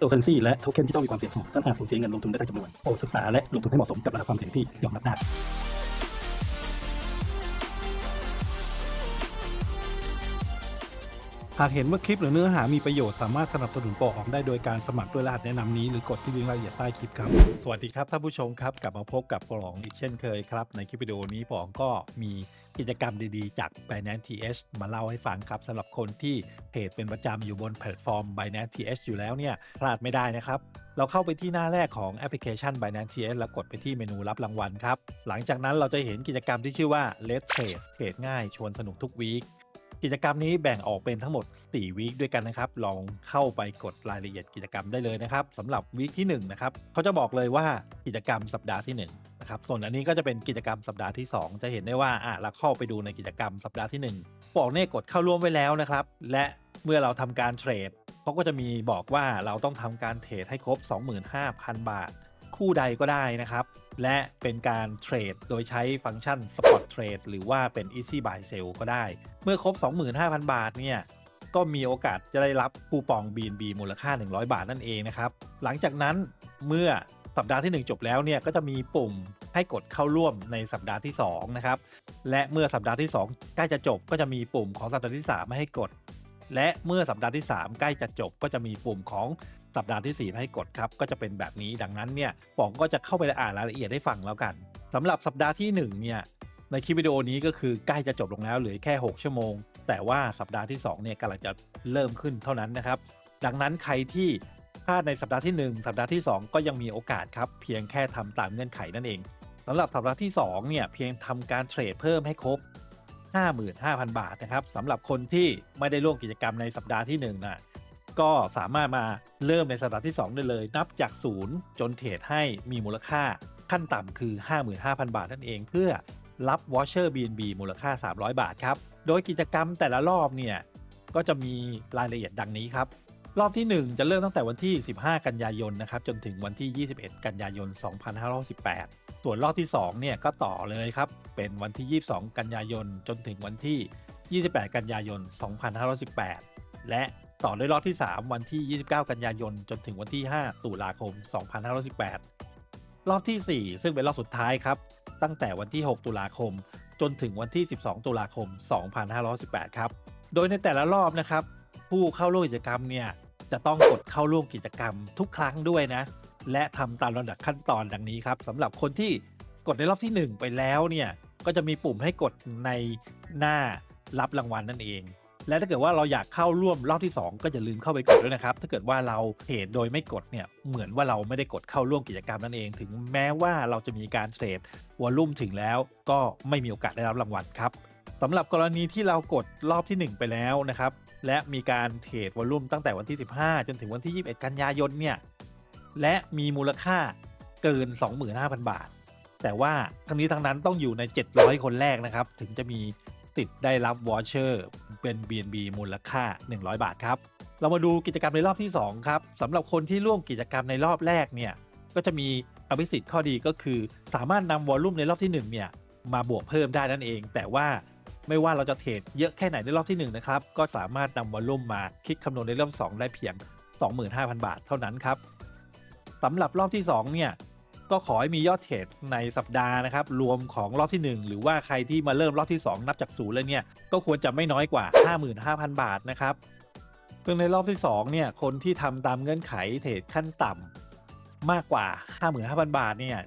ตัวเคอร์เรนซีและโทเค็นที่ต้องมีความเสี่ยงสูงท่านอาจสูญเสียเงินลงทุนได้ทั้งจำนวนโปรดศึกษาและลงทุนให้เหมาะสมกับระดับความเสี่ยงที่ยอมรับได้ หากเห็นว่าคลิปหรือเนื้อหามีประโยชน์สามารถสนับสนุนปออได้โดยการสมัครด้วยรหัสแนะนำนี้หรือกดที่ลิงก์รายละเอียดใต้คลิปครับสวัสดีครับท่านผู้ชมครับกลับมาพบกับปอองอีกเช่นเคยครับ ในคลิปวิดีโอนี้ปอองก็มีกิจกรรมดีๆ จาก Binance TH มาเล่าให้ฟังครับสำหรับคนที่เพจเป็นประจำอยู่บนแพลตฟอร์ม Binance TH อยู่แล้วเนี่ยพลาดไม่ได้นะครับเราเข้าไปที่หน้าแรกของแอปพลิเคชัน Binance TH แล้วกดไปที่เมนูรับรางวัลครับหลังจากนั้นเราจะเห็นกิจกรรมที่ชื่อว่า Let's Trade เทรดง่ายชวนสนุกทุกวีค กิจกรรมนี้แบ่งออกเป็นทั้งหมด 4 วีคด้วยกันนะครับ ลองเข้าไปกดรายละเอียดกิจกรรมได้เลยนะครับสำหรับวีคที่1นะครับเขาจะบอกเลยว่ากิจกรรมสัปดาห์ที่1นะครับส่วนอันนี้ก็จะเป็นกิจกรรมสัปดาห์ที่ 2 จะเห็นได้ว่าอะเราเข้าไปดูในกิจกรรมสัปดาห์ที่ 1บอกเนี่ยกดเข้าร่วมไว้แล้วนะครับ และเมื่อเราทำการเทรดเขาก็จะมีบอกว่าเราต้องทำการเทรดให้ครบ 25,000 บาท คู่ใดก็ได้นะครับ และเป็นการเทรดโดยใช้ฟังก์ชัน Spot Trade หรือว่าเป็น Easy Buy Sell ก็ได้ เมื่อครบ 25,000 บาทเนี่ยก็มีโอกาสจะได้รับคูปอง BNB มูลค่า 100 บาทนั่นเองนะครับ หลังจากนั้นเมื่อสัปดาห์ที่ 1 จบแล้วเนี่ยก็จะมีปุ่มให้กดเข้าร่วมในสัปดาห์ที่ 2 นะครับ และเมื่อสัปดาห์ที่ 2 ใกล้จะจบก็จะมีปุ่มของสัปดาห์ที่ 3 ไม่ให้กด และเมื่อสัปดาห์ที่ 3 ใกล้จะจบก็จะมีปุ่มของ สัปดาห์ที่ 4 ให้กดครับ ก็จะเป็นแบบนี้ดังนั้นเนี่ยป๋องก็จะเข้าไปอ่านรายละเอียดให้ฟังแล้วกันสำหรับสัปดาห์ที่1เนี่ยในคลิปวิดีโอนี้ก็คือใกล้จะจบลงแล้วเหลือแค่ 6 ชั่วโมง แต่ว่าสัปดาห์ที่2เนี่ยกำลังจะเริ่มขึ้นเท่านั้นนะครับดังนั้นใครที่พลาดในสัปดาห์ที่ 1 สัปดาห์ที่ 2 ก็ยังมีโอกาสครับเพียงแค่ทำตามเงื่อนไขนั่นเองสำหรับสัปดาห์ที่2เนี่ยเพียงทำการเทรดเพิ่มให้ครบ 55,000 บาทนะครับสำหรับคนที่ไม่ได้ร่วมกิจกรรมในสัปดาห์ที่1นะ ก็สามารถมาเริ่มในสัปดาห์ที่ 2 ได้เลย นับจากศูนย์จนเทรดให้มีมูลค่าขั้นต่ำคือ 55,000 บาทนั่นเอง เพื่อรับวอชเชอร์ BNB มูลค่า 300 บาทครับ โดยกิจกรรมแต่ละรอบเนี่ยก็จะมีรายละเอียดดังนี้ครับ รอบที่ 1 จะเริ่มตั้งแต่วันที่ 15 กันยายนนะครับจนถึงวันที่ 21 กันยายน 2518 ส่วนรอบที่ 2 เนี่ยก็ต่อเลยครับ เป็นวันที่ 22 กันยายนจนถึงวันที่ 28 กันยายน 2518 และ ต่อด้วยรอบที่ 3 วันที่ 29 กันยายน จนถึงวันที่ 5 ตุลาคม 2518 รอบที่ 4 ซึ่งเป็นรอบสุดท้ายครับ ตั้งแต่วันที่ 6 ตุลาคม จนถึงวันที่ 12 ตุลาคม 2518 ครับ โดยในแต่ละรอบนะครับ ผู้เข้าร่วมกิจกรรมเนี่ยจะต้องกดเข้าร่วมกิจกรรมทุกครั้งด้วยนะ และทำตามลำดับขั้นตอนดังนี้ครับสำหรับคนที่กดในรอบที่ 1 ไปแล้วเนี่ยก็จะมีปุ่มให้กดในหน้ารับรางวัลนั่นเอง และถ้าเกิดว่าเราอยากเข้าร่วมรอบที่ 2 ก็อย่าลืมเข้าไปกดด้วยนะครับ ถ้าเกิดว่าเราเทรดโดยไม่กดเนี่ยเหมือนว่าเราไม่ได้กดเข้าร่วมกิจกรรมนั่นเอง ถึงแม้ว่าเราจะมีการเทรดวอลลุ่มถึงแล้ว ก็ไม่มีโอกาสได้รับรางวัลครับสำหรับกรณีที่เรากดรอบที่ 1 ไปแล้วนะครับและมีการเทรดวอลลุ่มตั้งแต่วันที่ 15 จนถึงวันที่ 21 กันยายนเนี่ยและมีมูลค่าเกิน 25,000 บาท แต่ว่าทั้งนี้ทั้งนั้นต้องอยู่ใน 700 คนแรกนะครับ ถึงจะมี สิทธิ์ได้รับวอชเชอร์เป็น BNB มูลค่า 100 บาทครับ เรามาดูกิจกรรมในรอบที่ 2 ครับสำหรับคนที่ร่วมกิจกรรมในรอบแรกเนี่ยก็จะมีอภิสิทธิ์ข้อดีก็คือ สามารถนำวอลลุ่มในรอบที่ 1 เนี่ยมาบวกเพิ่มได้นั่นเอง แต่ว่าไม่ว่าเราจะเทรดเยอะแค่ไหนในรอบที่ 1 นะครับ ก็สามารถนำวอลลุ่มมาคิดคำนวณในรอบ 2 ได้เพียง 25,000 บาทเท่านั้นครับสำหรับรอบที่ 2 เนี่ย ก็ขอให้มียอดเทรดในสัปดาห์นะครับ รวมของรอบที่ 1 หรือว่าใครที่มาเริ่มรอบที่ 2 นับจากศูนย์เลยเนี่ย ก็ควรจะไม่น้อยกว่า 55,000 บาทนะครับซึ่งในรอบที่ 2 เนี่ย คนที่ทำตามเงื่อนไขเทรดขั้นต่ำมากกว่า 55,000 บาทเนี่ย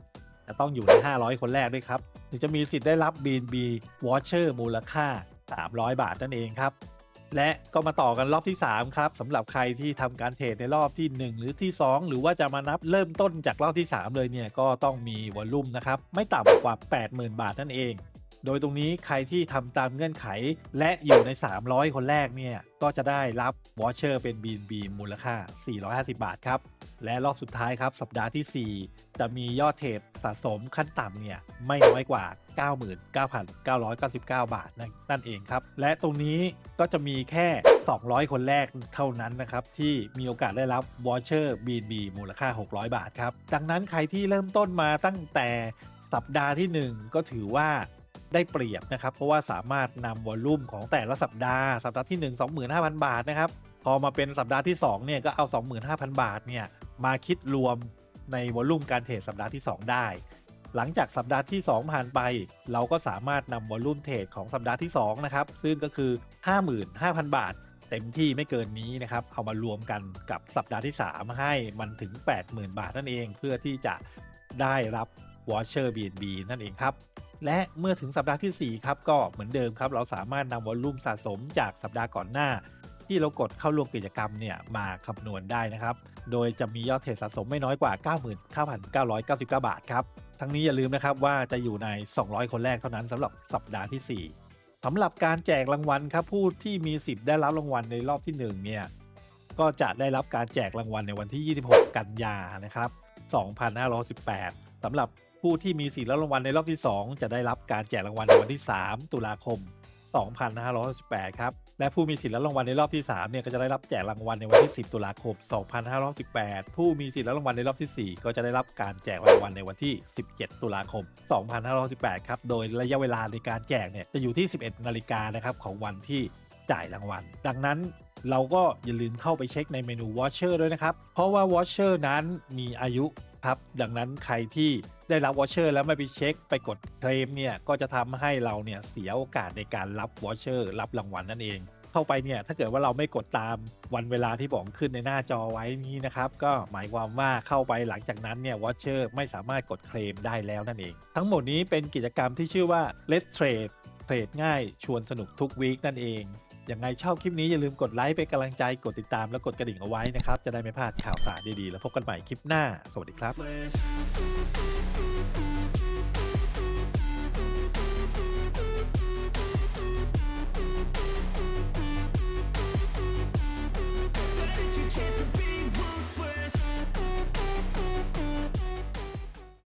จะต้องอยู่ใน 500 คนแรกด้วยครับ ถึงจะมีสิทธิ์ได้รับ BNB Watcher มูลค่า 300 บาทนั่นเองครับ และก็มาต่อกันรอบที่ 3 ครับสำหรับใครที่ทำการเทรดในรอบที่ 1 หรือที่ 2 หรือว่าจะมานับเริ่มต้นจากรอบที่ 3 เลยเนี่ยก็ต้องมีวอลลุ่มนะครับ ไม่ต่ำกว่า 80,000 บาทนั่นเอง โดยตรงนี้ใครที่ทำตามเงื่อนไข และอยู่ใน 300 คนแรกเนี่ย ก็จะได้รับวอชเชอร์เป็น BNB มูลค่า 450 บาทครับ และรอบสุดท้ายครับ สัปดาห์ที่ 4 จะมียอดเทรดสะสมขั้นต่ำเนี่ย ไม่น้อยกว่า 99,999 บาทนั่นนั่นเองครับ และตรงนี้ก็จะมีแค่ 200 คนแรกเท่านั้นนะครับ ที่มีโอกาสได้รับวอชเชอร์ BNB มูลค่า 600 บาทครับ ดังนั้นใครที่เริ่มต้นมาตั้งแต่สัปดาห์ที่ 1 ก็ถือว่า ได้เปรียบนะครับ เพราะว่าสามารถนำวอลลุ่มของแต่ละสัปดาห์ สัปดาห์ที่ 1 25,000 บาทนะครับ พอมาเป็นสัปดาห์ที่2เนี่ยก็เอา 25,000 บาทเนี่ยมาคิดรวมในวอลลุ่มการเทรดสัปดาห์ที่ 2 ได้ หลังจากสัปดาห์ที่ 2 ผ่านไป เราก็สามารถนำวอลลุ่มเทรดของสัปดาห์ที่2นะครับซึ่งก็คือ 55,000 บาทเต็มที่ไม่เกินนี้นะครับเอามารวมกันกับสัปดาห์ที่ 3 ให้มันถึง 80,000 บาทนั่นเอง เพื่อที่จะได้รับวอชเชอร์ BNB นั่นเองครับ และเมื่อถึงสัปดาห์ทีสี่ 4 ครับ ก็เหมือนเดิมครับ เราสามารถนำวอลลุ่มสะสมจากสัปดาห์ก่อนหน้า ที่เรากดเข้าร่วมกิจกรรมเนี่ยมาคำนวณได้นะครับ โดยจะมียอดเทรดสะสมไม่น้อยกว่า 99,999 บาทครับทั้งนี้อย่าลืมนะครับว่าจะอยู่ใน 200 คนแรกเท่านั้นสำหรับสัปดาห์ที่ 4สำหรับการแจกรางวัลครับผู้ที่มีสิทธิ์ได้รับรางวัลในรอบที่1เนี่ยก็จะได้รับการแจกรางวัลในวันที่ 26 กันยานะครับ 2518สำหรับ ผู้ที่มีสิทธิ์รับรางวัลในรอบที่ 2 จะได้รับการแจกรางวัลในวันที่ 3 ตุลาคม 2518ครับ และผู้มีสิทธิ์รับรางวัลในรอบที่3เนี่ยก็จะได้รับแจกรางวัลในวันที่ 10 ตุลาคม 2518 ผู้มีสิทธิ์รับรางวัลในรอบที่ 4 ก็จะได้รับการแจกรางวัลในวันที่ 17 ตุลาคม 2518 ครับ โดยระยะเวลาในการแจกเนี่ยจะอยู่ที่ 11 นาฬิกานะครับของวันที่จ่ายรางวัล ดังนั้นเราก็อย่าลืมเข้าไปเช็คในเมนู Watcher ด้วยนะครับ เพราะว่า Watcher นั้นมีอายุครับ ดังนั้นใครที่ ได้รับวอชเชอร์แล้วไม่ไปเช็คไปกดเคลมเนี่ยก็จะทำให้เราเนี่ยเสียโอกาสในการรับวอชเชอร์รับรางวัลนั่นเอง เข้าไปเนี่ยถ้าเกิดว่าเราไม่กดตามวันเวลาที่บอกขึ้นในหน้าจอไว้นี้นะครับ ก็หมายความว่าเข้าไปหลังจากนั้นเนี่ยวอชเชอร์ไม่สามารถกดเคลมได้แล้วนั่นเอง ทั้งหมดนี้เป็นกิจกรรมที่ชื่อว่า Let's Trade เทรดง่ายชวนสนุกทุกวีคนั่นเอง ยังไงชอบคลิปนี้อย่าลืมกดไลค์เป็นกำลังใจกดติดตามและกดกระดิ่งเอาไว้นะครับ จะได้ไม่พลาดข่าวสารดีๆ แล้วพบกันใหม่คลิปหน้า สวัสดีครับ Place.